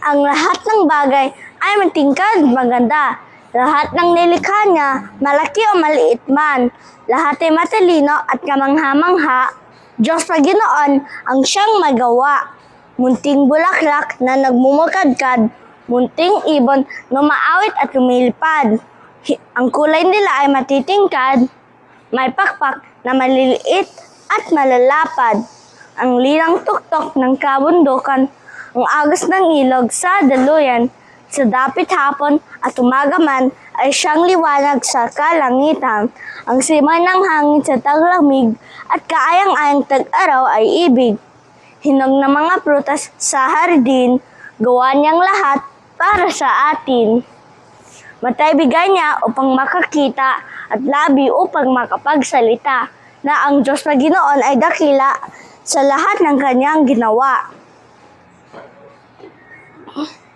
ang lahat ng bagay ay matingkad maganda. Lahat ng nilikha niya, malaki o maliit man. Lahat ay matalino at kamangha-mangha. Diyos na ginoon ang siyang magawa. Munting bulaklak na nagmumukadkad, munting ibon na maawit at lumilipad. Ang kulay nila ay matitingkad, may pakpak na maliliit at malalapad. Ang linang tuktok ng kabundukan, ang agos ng ilog sa daluyan, sa dapit hapon at umaga man ay siyang liwanag sa kalangitan. Ang simay ng hangin sa taglamig at kaayang-ayang tag-araw ay ibig. Hinog na mga prutas sa hardin, gawa niyang lahat para sa atin. Matay bigay niya upang makakita at labi upang makapagsalita na ang Diyos na ginoon ay dakila sa lahat ng kanyang ginawa. Oh.